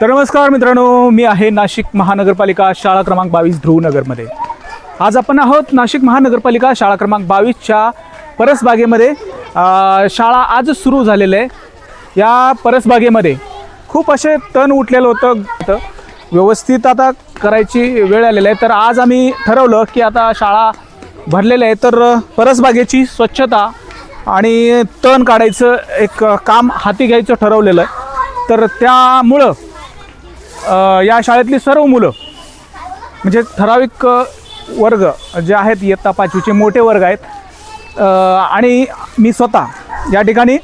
तर नमस्कार मित्रांनो मी आहे नाशिक महानगरपालिका शाळा क्रमांक बावीस ध्रुवनगरमध्ये. आज आपण आहोत नाशिक महानगरपालिका शाळा क्रमांक बावीसच्या परसबागेमध्ये. शाळा आज सुरू झालेलं आहे. या परसबागेमध्ये खूप असे तण उठलेलं होतं व्यवस्थित आता करायची वेळ आलेली आहे. तर आज आम्ही ठरवलं की आता शाळा भरलेल्या आहे. तर परसबागेची स्वच्छता आणि तण काढायचं एक काम हाती घ्यायचं ठरवलेलं आहे. तर त्यामुळं या शाळेतली सर्व मुलं म्हणजे ठराविक वर्ग जे आहेत इयत्ता पाचवीचे मोठे वर्ग आहेत. आणि मी स्वतः या ठिकाणी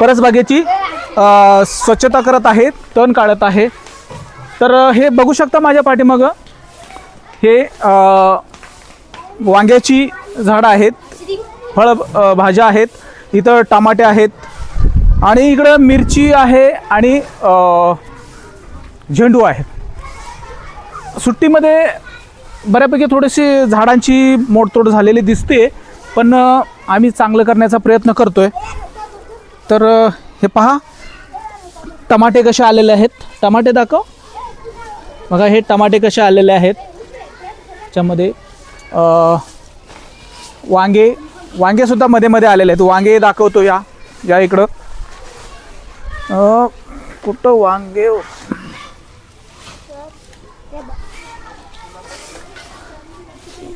परसबागेची स्वच्छता करत आहे तण काढत आहे. तर हे बघू शकता माझ्या पाठीमागं. हे वांग्याची झाडं आहेत. फळ भाज्या आहेत. इथं टमाटे आहेत. आणि इकडं मिरची आहे आणि झेंडू आहेत सुट्टीमध्ये बऱ्यापैकी थोडीशी झाडांची मोडतोड झालेली दिसते पण आम्ही चांगलं करण्याचा प्रयत्न करतो आहे तर हे पहा. टमाटे कसे आलेले आहेत? टमाटे दाखव. बघा हे टमाटे कसे आलेले आहेत? त्याच्यामध्ये वांगे वांगेसुद्धा मध्ये मध्ये आलेले आहेत. वांगे दाखवतो या या इकडं. कुठं वांगे हो?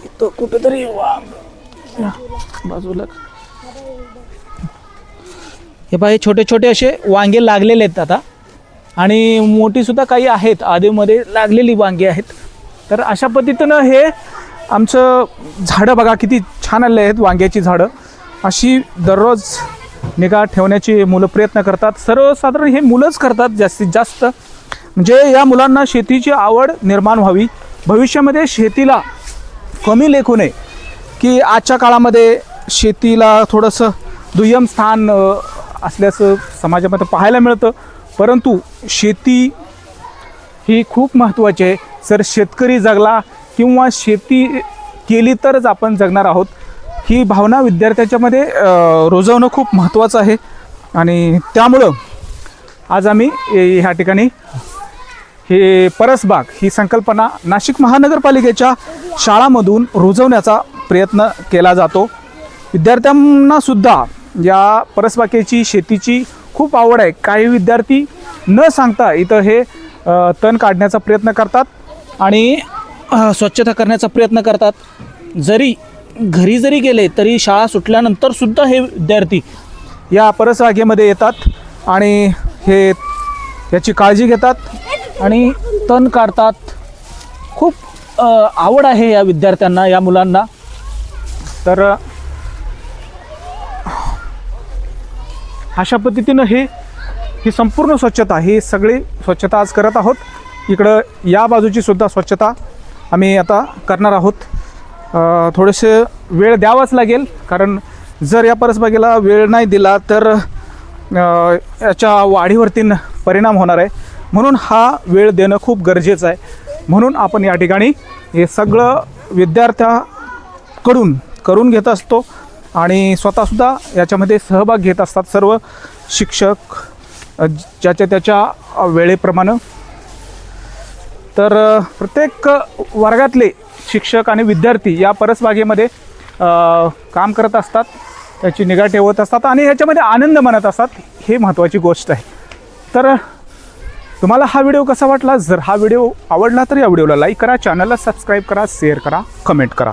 इथं कुठेतरी बाजूला हे पहा हे छोटे छोटे असे वांगे लागलेले आहेत आता. आणि मोठीसुद्धा काही आहेत. आधीमध्ये लागलेली वांगी आहेत. तर अशा पद्धतीनं हे आमचं झाडं बघा किती छान आले आहेत वांग्याची झाडं. अशी दररोज निगा ठेवण्याची मुलं प्रयत्न करतात. सर्वसाधारण हे मुलंच करतात जास्तीत जास्त. म्हणजे या मुलांना शेतीची आवड निर्माण व्हावी. भविष्यामध्ये शेतीला कमी लेखू नये. की आजच्या काळामध्ये शेतीला थोडंसं दुय्यम स्थान असल्याचं समाजामध्ये पाहायला मिळतं. परंतु शेती ही खूप महत्त्वाची आहे. जर शेतकरी जगला किंवा शेती केली तरच आपण जगणार आहोत. ही भावना विद्यार्थ्याच्यामध्ये रुजवणं खूप महत्त्वाचं आहे. आणि त्यामुळं आज आम्ही ह्या ठिकाणी हे परसबाग ही संकल्पना नाशिक महानगरपालिकेच्या शाळामधून रुजवण्याचा प्रयत्न केला जातो. विद्यार्थ्यांनासुद्धा या परसबागेची शेतीची खूप आवड आहे. काही विद्यार्थी न सांगता इथं हे तण काढण्याचा प्रयत्न करतात आणि स्वच्छता करण्याचा प्रयत्न करतात. जरी घरी जरी गेले तरी शाळा सुटल्यानंतरसुद्धा हे विद्यार्थी या परसबागेमध्ये येतात आणि हे याची काळजी घेतात. आणि तण काढतात. खूप आवड आहे या विद्यार्थ्यांना या मुलांना. तर अशा पद्धतीनं हे ही संपूर्ण स्वच्छता ही सगळी स्वच्छता आज करत आहोत. इकडं या बाजूची सुद्धा स्वच्छता आम्ही आता करणार आहोत. थोडेसे वेळ द्यावाच लागेल कारण जर या परसबागेला वेळ नाही दिला तर याच्या वाढीवरती परिणाम होणार आहे. म्हणून हा वेळ देणं खूप गरजेचं आहे. म्हणून आपण या ठिकाणी हे सगळं विद्यार्थ्याकडून करून घेत असतो आणि स्वतःसुद्धा याच्यामध्ये सहभाग घेत असतात सर्व शिक्षक ज्याच्या त्याच्या वेळेप्रमाणे. तर प्रत्येक वर्गातले शिक्षक आणि विद्यार्थी या परसबागेमध्ये काम करत असतात त्याची निगा ठेवत असतात आणि ह्याच्यामध्ये आनंद मानत असतात हे महत्त्वाची गोष्ट आहे. तर तुम्हाला हा व्हिडिओ कसा वाटला? जर हा व्हिडिओ आवडला तर या व्हिडिओला लाईक करा चॅनलला सबस्क्राईब करा शेअर करा कमेंट करा.